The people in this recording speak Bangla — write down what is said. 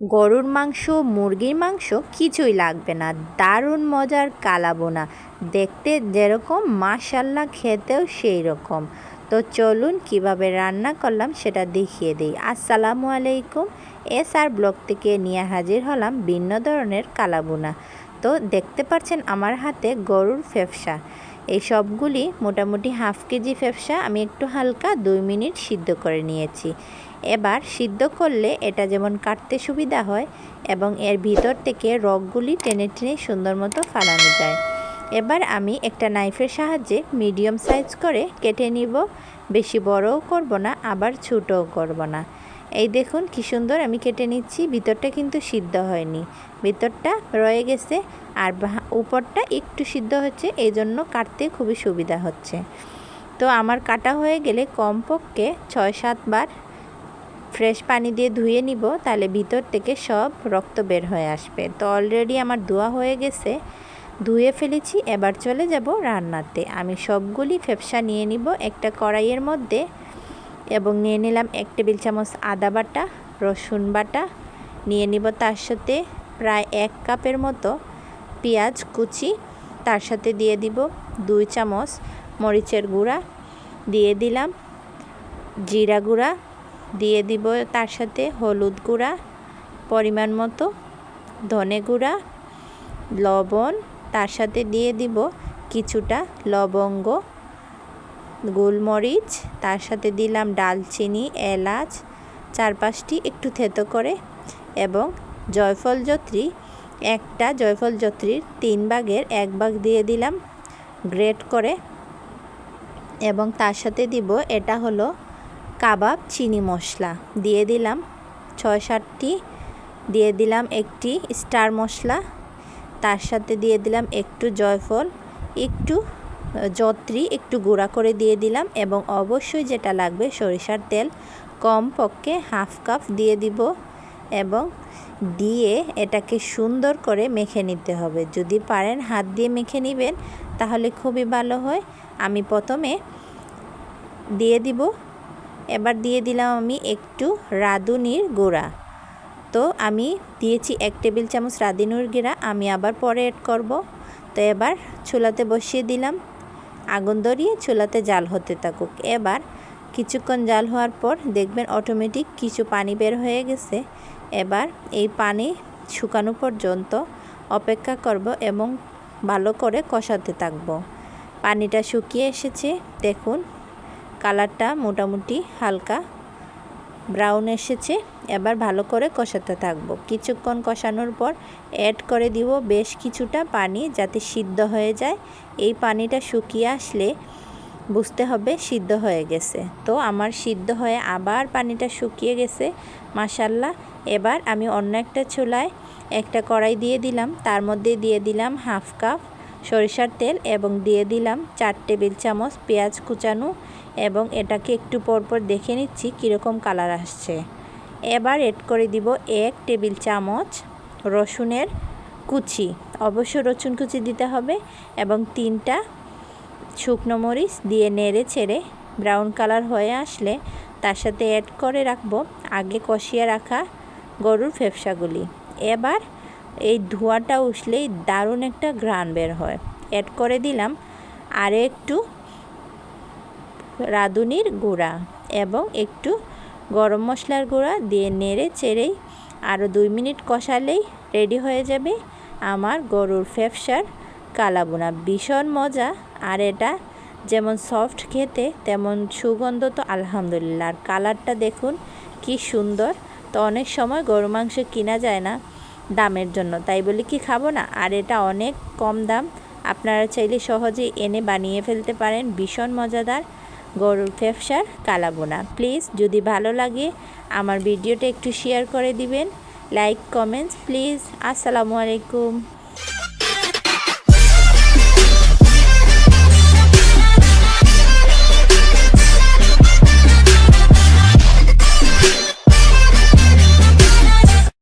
গরুর মাংস, মুরগির মাংস কিছুই লাগবে না। দারুণ মজার কালাবোনা। দেখতে যেরকম মাশাল্লাহ খেতেও সেই রকম তো চলুন কীভাবে রান্না করলাম সেটা দেখিয়ে দিই। আসসালামু আলাইকুম। এস আর ব্লগ থেকে নিয়ে হাজির হলাম ভিন্ন ধরনের কালাবোনা। তো দেখতে পাচ্ছেন আমার হাতে গরুর ফেফসা। এই সবগুলি মোটামুটি হাফ কেজি ফেফসা আমি একটু হালকা দুই মিনিট সিদ্ধ করে নিয়েছি। এবার সিদ্ধ করলে এটা যেমন কাটতে সুবিধা হয় এবং এর ভিতর থেকে রগগুলি টেনে টেনে সুন্দর মতো ফালানো যায়। এবার আমি একটা নাইফের সাহায্যে মিডিয়াম সাইজ করে কেটে নিব। বেশি বড়ও করব না, আবার ছোটও করব না। এই দেখুন কি সুন্দর, আমি কেটে নিচ্ছি, ভিতরটা কিন্তু সিদ্ধ হয়নি। ভিতরটা রয়ে গেছে আর উপরটা একটু সিদ্ধ হচ্ছে এই জন্য কাটতে খুবই সুবিধা হচ্ছে। তো আমার কাটা হয়ে গেলে কমপক্ষে ছয় সাতবার ফ্রেশ পানি দিয়ে ধুয়ে নিব, তাহলে ভিতর থেকে সব রক্ত বের হয়ে আসবে। তো অলরেডি আমার ধোয়া হয়ে গেছে, ধুয়ে ফেলেছি, এবার চলে যাব রান্নাতে। আমি সবগুলি ফেপসা নিয়ে নিব, একটা কড়াইয়ের মধ্যে এবং নিয়ে নিলাম এক টেবিল চামচ আদা বাটা, রসুন বাটা। নিয়ে নিব তার সাথে প্রায় এক কাপের মতো পেঁয়াজ কুচি। তার সাথে দিয়ে দিব দুই চামচ মরিচের গুঁড়া। দিয়ে দিলাম জিরা গুঁড়া। দিয়ে দিব তার সাথে হলুদ গুঁড়া, পরিমাণ মতো ধনে গুঁড়া, লবণ। তার সাথে দিয়ে দিব কিছুটা লবঙ্গ। গোলমরিচ, তার সাথে দিলাম ডালচিনি, এলাচ চার পাঁচটি একটু থেতো করে এবং জয়ফল জত্রী একটা জয়ফল জত্রীর তিন ভাগের এক ভাগ দিয়ে দিলাম গ্রেট করে এবং তার সাথে দিব, এটা হলো কাবাব চিনি মশলা। দিয়ে দিলাম ছয় সাতটি, দিয়ে দিলাম একটি স্টার মশলা, তার সাথে দিয়ে দিলাম একটু জয়ফল, একটু যত্রী একটু গুঁড়া করে দিয়ে দিলাম এবং অবশ্যই যেটা লাগবে সরিষার তেল কম পক্ষে হাফ কাপ দিয়ে দিব এবং দিয়ে এটাকে সুন্দর করে মেখে নিতে হবে। যদি পারেন হাত দিয়ে মেখে নেবেন, তাহলে খুবই ভালো হয়। আমি প্রথমে দিয়ে দিব, এবার দিয়ে দিলাম আমি একটু রাঁধুনির গুঁড়া। তো আমি দিয়েছি এক টেবিল চামচ রাঁধুনির গুঁড়া, আমি আবার পরে অ্যাড করব। তো এবার চুলাতে বসিয়ে দিলাম। আগুন ধরিয়ে চুলাতে জাল হতে থাকুক। এবার কিছুক্ষণ জাল হওয়ার পর দেখবেন অটোমেটিক কিছু পানি বের হয়ে গেছে। এবার এই পানি শুকানো পর্যন্ত অপেক্ষা করব এবং ভালো করে কষাতে থাকব। পানিটা শুকিয়ে এসেছে। দেখুন, কালারটা মোটামুটি হালকা ব্রাউন এসেছে। এবার ভালো করে কষাতে থাকব। কিছুক্ষণ কষানোর পর অ্যাড করে দিব বেশ কিছুটা পানি যাতে সিদ্ধ হয়ে যায়। এই পানিটা শুকিয়ে আসলে বুঝতে হবে সিদ্ধ হয়ে গেছে। তো আমার সিদ্ধ হয়ে আবার পানিটা শুকিয়ে গেছে মাসাল্লাহ এবার আমি অন্য একটা চুলায় একটা কড়াই দিয়ে দিলাম। তার মধ্যে দিয়ে দিলাম হাফ কাপ সরিষার তেল এবং দিয়ে দিলাম চার টেবিল চামচ পেঁয়াজ কুচানো এবং এটাকে একটু পরপর দেখে নিচ্ছি কীরকম কালার আসছে। এবার এড করে দিব এক টেবিল চামচ রসুনের কুচি। অবশ্য রসুন কুচি দিতে হবে এবং তিনটা শুকনো মরিচ দিয়ে নেড়ে ছেড়ে ব্রাউন কালার হয়ে আসলে তার সাথে অ্যাড করে রাখব আগে কষিয়ে রাখা গরুর ফেফসাগুলি। এবার এই ধোঁয়াটা উঠলেই দারুণ একটা গ্রান বের হয়। অ্যাড করে দিলাম আর একটু রাঁধুনির গুঁড়া এবং একটু গরম মশলার গুঁড়া দিয়ে নেড়ে চেড়েই আরও দুই মিনিট কষালেই রেডি হয়ে যাবে আমার গরুর ফেফসার কালাবোনা। ভীষণ মজা, আর এটা যেমন সফট খেতে, তেমন সুগন্ধ তো আলহামদুলিল্লাহ। আর কালারটা দেখুন, কি সুন্দর। তো অনেক সময় গরু মাংস কিনা যায় না দামের জন্য, তাই বলি কি খাব না? আর এটা অনেক কম দাম। আপনারা চাইলে সহজেই এনে বানিয়ে ফেলতে পারেন, ভীষণ মজাদার। গরুর ফেফসার কালাবোনা। প্লিজ, যদি ভালো লাগে আমার ভিডিওটা একটু শেয়ার করে দিবেন। লাইক কমেন্টস প্লিজ আসসালামু আলাইকুম।